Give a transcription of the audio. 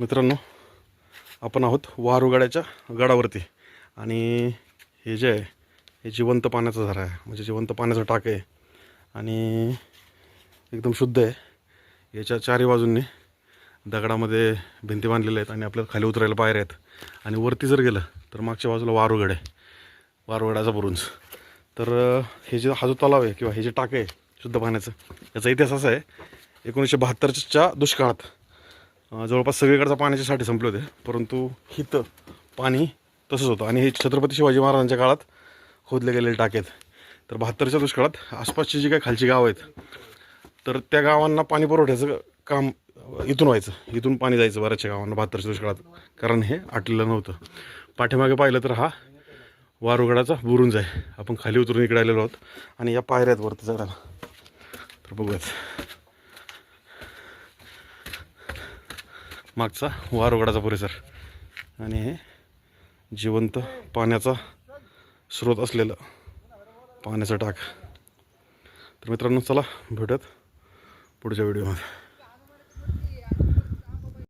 मित्रांनो आपण आहोत वारुगाड्याच्या गडावरती. आणि हे जे आहे हे जिवंत पाण्याचा झरा आहे. म्हणजे जिवंत पाण्याचं टाक आहे. आणि एकदम शुद्ध आहे. याच्या चारी बाजूंनी दगडामध्ये भिंती बांधलेल्या आहेत आणि आपल्याला खाली उतरायला पायऱ्या आहेत. आणि वरती जर गेलं तर मागच्या बाजूला वारुगड आहे. वारुगडाचा बुरुंज. तर हे जे हा जो तलाव आहे किंवा हे जे टाक आहे शुद्ध पाण्याचं याचा इतिहास असा आहे एकोणीसशे बहात्तरच्या दुष्काळात जवळपास सगळीकडचा पाण्याचे साठे संपले होते. परंतु हिथं पाणी तसंच होतं. आणि हे छत्रपती शिवाजी महाराजांच्या काळात खोदले गेलेले टाकेत आहेत. तर बहात्तरच्या दुष्काळात आसपासची जी काही खालची गावं आहेत तर त्या गावांना पाणी पुरवठ्याचं काम इथून व्हायचं. इथून पाणी जायचं बऱ्याचशा गावांना बहात्तरच्या दुष्काळात. कारण हे आटलेलं नव्हतं. पाठीमागे पाहिलं तर हा वारुगडाचा बुरुंज आहे. आपण खाली उतरून इकडे आलेलो आहोत. आणि या पायऱ्यात वरती चढायला. तर बघूयात. मागचा वारुगडाचा परिसर. आणि हे जिवंत पाण्याचा स्रोत असलेलं पाण्याचा टाक. तर मित्रांनो चला भेटत पुढच्या व्हिडिओमध्ये.